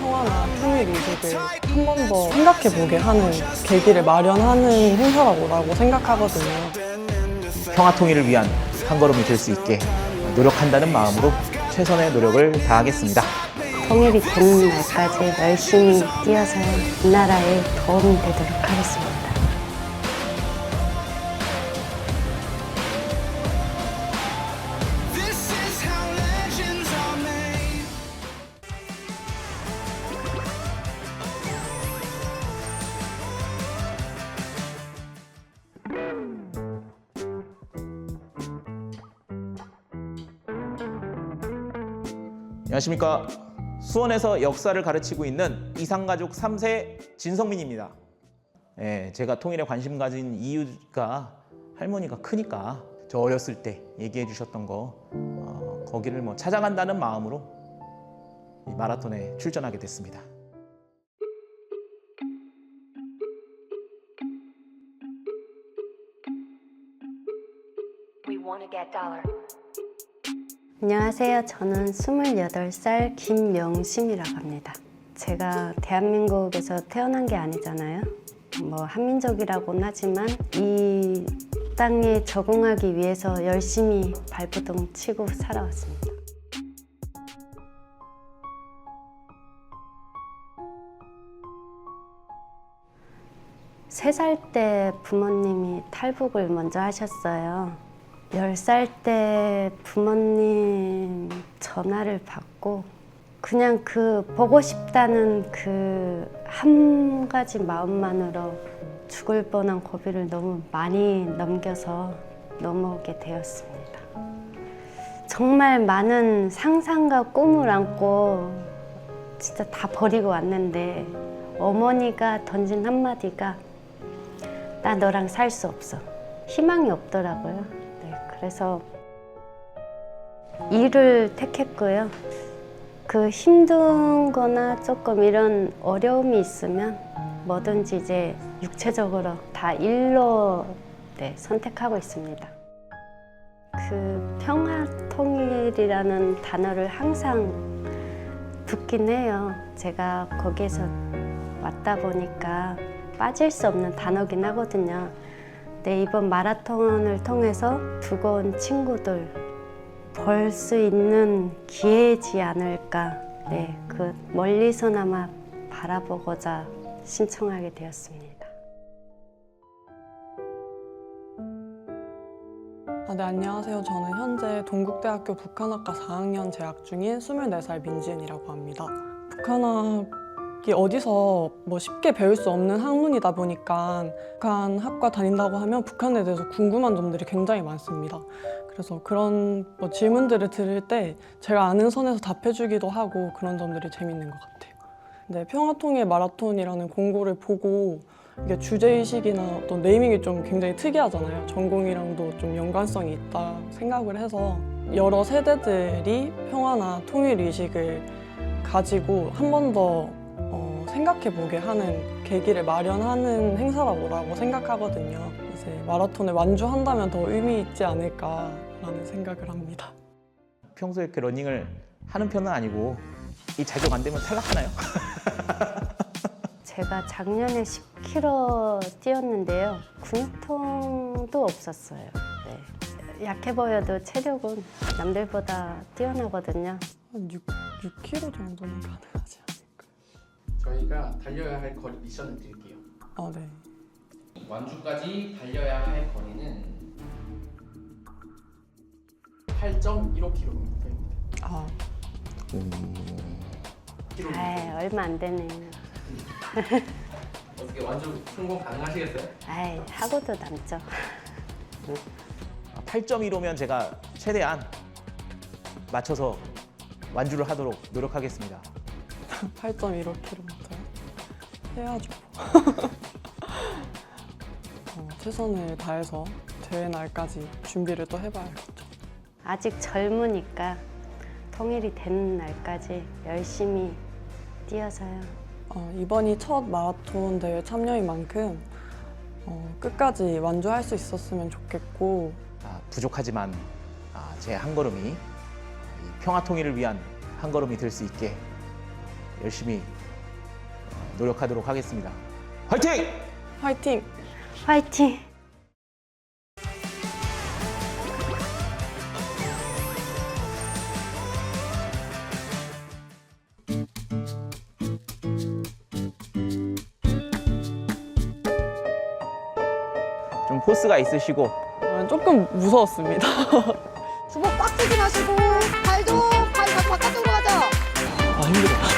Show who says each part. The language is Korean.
Speaker 1: 평화나 통일 의식을 한 번 더 생각해보게 하는 계기를 마련하는 행사라고 생각하거든요.
Speaker 2: 평화 통일을 위한 한 걸음이 될 수 있게 노력한다는 마음으로 최선의 노력을 다하겠습니다.
Speaker 3: 통일이 되는 날까지 열심히 뛰어서 이 나라에 도움이 되도록 하겠습니다.
Speaker 2: 안녕하십니까. 수원에서 역사를 가르치고 있는 이상가족 3세 진성민입니다. 예, 제가 통일에 관심 가진 이유가 할머니가 크니까 저 어렸을 때 얘기해 주셨던 거 어, 거기를 뭐 찾아간다는 마음으로 이 마라톤에 출전하게 됐습니다.
Speaker 3: 안녕하세요. 저는 28살 김명심이라고 합니다. 제가 대한민국에서 태어난 게 아니잖아요. 뭐 한민족이라고는 하지만 이 땅에 적응하기 위해서 열심히 발버둥 치고 살아왔습니다. 세 살 때 부모님이 탈북을 먼저 하셨어요. 10살 때 부모님 전화를 받고 그냥 그 보고 싶다는 그 한 가지 마음만으로 죽을 뻔한 고비를 너무 많이 넘겨서 넘어오게 되었습니다. 정말 많은 상상과 꿈을 안고 진짜 다 버리고 왔는데 어머니가 던진 한마디가 나 너랑 살 수 없어. 희망이 없더라고요. 네, 그래서 일을 택했고요. 그 힘든 거나 조금 이런 어려움이 있으면 뭐든지 이제 육체적으로 다 일로 네, 선택하고 있습니다. 그 평화 통일이라는 단어를 항상 듣긴 해요. 제가 거기에서 왔다 보니까 빠질 수 없는 단어긴 하거든요. 네, 이번 마라톤을 통해서 온 친구들 벌 수 있는 기회지 않을까. 네, 그 멀리서나마 바라보고자 신청하게 되었습니다.
Speaker 1: 아, 네, 안녕하세요. 저는 현재 동국대학교 북한학과 4학년 재학 중인 24살 민지은이라고 합니다. 북한학 이 어디서 뭐 쉽게 배울 수 없는 학문이다 보니까 북한 학과 다닌다고 하면 북한에 대해서 궁금한 점들이 굉장히 많습니다. 그래서 그런 뭐 질문들을 들을 때 제가 아는 선에서 답해주기도 하고 그런 점들이 재밌는 것 같아요. 네, 평화통일 마라톤이라는 공고를 보고 이게 주제의식이나 어떤 네이밍이 좀 굉장히 특이하잖아요. 전공이랑도 좀 연관성이 있다 생각을 해서 여러 세대들이 평화나 통일 의식을 가지고 한 번더 어, 생각해보게 하는 계기를 마련하는 행사라고 생각하거든요. 이제 마라톤을 완주한다면 더 의미 있지 않을까라는 생각을 합니다.
Speaker 2: 평소에 이렇게 러닝을 하는 편은 아니고 이 자격 안 되면 탈락하나요?
Speaker 3: 제가 작년에 10km 뛰었는데요. 근육통도 없었어요. 네. 약해 보여도 체력은 남들보다 뛰어나거든요.
Speaker 1: 한 6, 6km 정도는 가능하지?
Speaker 4: 저희가 달려야 할 거리 미션을 드릴게요.
Speaker 1: 아, 네.
Speaker 4: 완주까지 달려야 할 거리는 8.15km입니다.
Speaker 1: 아,
Speaker 3: 아이, 얼마 안 되네요.
Speaker 4: 어떻게 완주 성공 가능하시겠어요?
Speaker 3: 아이, 하고도 남죠.
Speaker 2: 8.15면 제가 최대한 맞춰서 완주를 하도록 노력하겠습니다.
Speaker 1: 8.15km 해야죠. 어, 최선을 다해서 대회 날까지 준비를 또 해봐야겠죠.
Speaker 3: 아직 젊으니까 통일이 되는 날까지 열심히 뛰어서요.
Speaker 1: 어, 이번이 첫 마라톤 대회 참여인 만큼 어, 끝까지 완주할 수 있었으면 좋겠고
Speaker 2: 아, 부족하지만 제한 걸음이 이 평화 통일을 위한 한 걸음이 될 수 있게 열심히 어, 노력하도록 하겠습니다. 화이팅!
Speaker 1: 화이팅!
Speaker 3: 화이팅!
Speaker 2: 좀 포스가 있으시고
Speaker 1: 어, 조금 무서웠습니다.
Speaker 5: 주먹 꽉 쥐지 마시고 발도 발 바깥쪽으로 가죠.
Speaker 2: 아 힘들어.